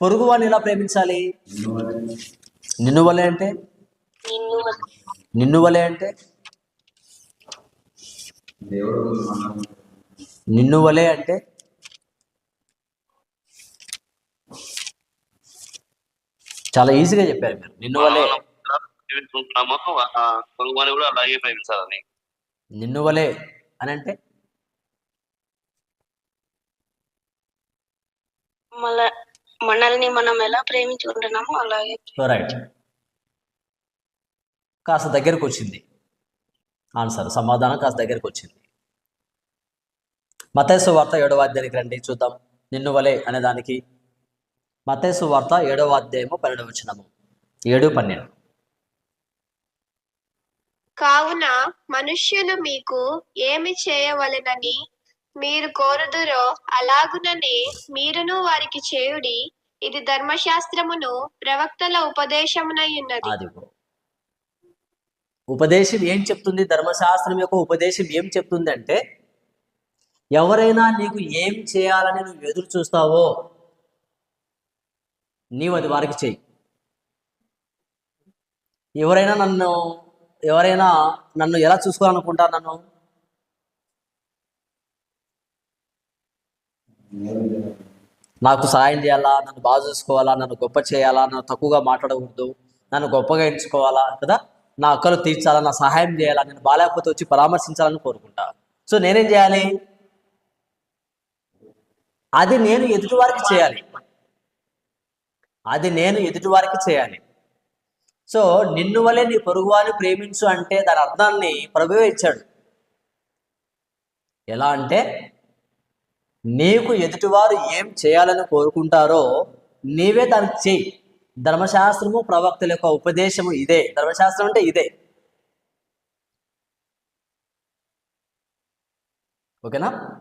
పొరుగు వాడిని ఎలా ప్రేమించాలి? నిన్ను వలే అంటే? నిన్ను వలే అంటే? నిన్ను వలే అంటే? చాలా ఈజీగా చెప్పారు మీరు. నిన్ను వలే. కూడా అలాగే ప్రేమించాలని నిన్ను వలే అని అంటే? మనల్ని మనం ఎలా ప్రేమించుకుంటున్నామో అలాగే. రైట్ కాస్త దగ్గరకు వచ్చింది ఆన్సర్ సమాధానం కాస్త దగ్గరకు వచ్చింది మతేసు వార్త ఏడవ అధ్యాయానికి రండి చూద్దాం. నిన్ను వలే అనే దానికి. మతేసు వార్త ఏడవ అధ్యాయము పన్నెండు వచ్చినము ఏడు పన్నెండు. కావున మనుష్యులు మీకు ఏమి చేయవలెనని మీరు కోరుదురో అలాగుననే మీరును వారికి చేయుడి. ఇది ధర్మశాస్త్రమును ప్రవక్తల ఉపదేశమునై ఉన్నది ఉపదేశం ఏం చెప్తుంది? ధర్మశాస్త్రం యొక్క ఉపదేశం ఏం చెప్తుంది అంటే ఎవరైనా నీకు ఏం చేయాలని నువ్వు ఎదురు చూస్తావో నీవు అది వారికి చెయ్యి ఎవరైనా నన్ను ఎవరైనా నన్ను ఎలా చూసుకోవాలనుకుంటారు నన్ను? నాకు సహాయం చేయాలా? నన్ను బాగా చూసుకోవాలా? నన్ను గొప్ప చేయాలా? నన్ను తక్కువగా మాట్లాడకూడదు. నన్ను గొప్పగా ఎంచుకోవాలా? కదా? నా అక్కలు తీర్చాలా? నా సహాయం చేయాలా? నేను బాగాలేకపోతే వచ్చి పరామర్శించాలని కోరుకుంటా. సో నేనేం చేయాలి? అది నేను ఎదుటివారికి చేయాలి. అది నేను ఎదుటివారికి చేయాలి. సో నిన్ను వలె నీ పొరుగువాని ప్రేమించు అంటే దాని అర్థాన్ని ప్రభువే ఇచ్చాడు. ఎలా అంటే నీకు ఎదుటివారు ఏం చేయాలని కోరుకుంటారో నీవే దానికి చెయ్యి. ధర్మశాస్త్రము ప్రవక్తల యొక్క ఉపదేశము ఇదే. ధర్మశాస్త్రం అంటే ఇదే. ఓకేనా?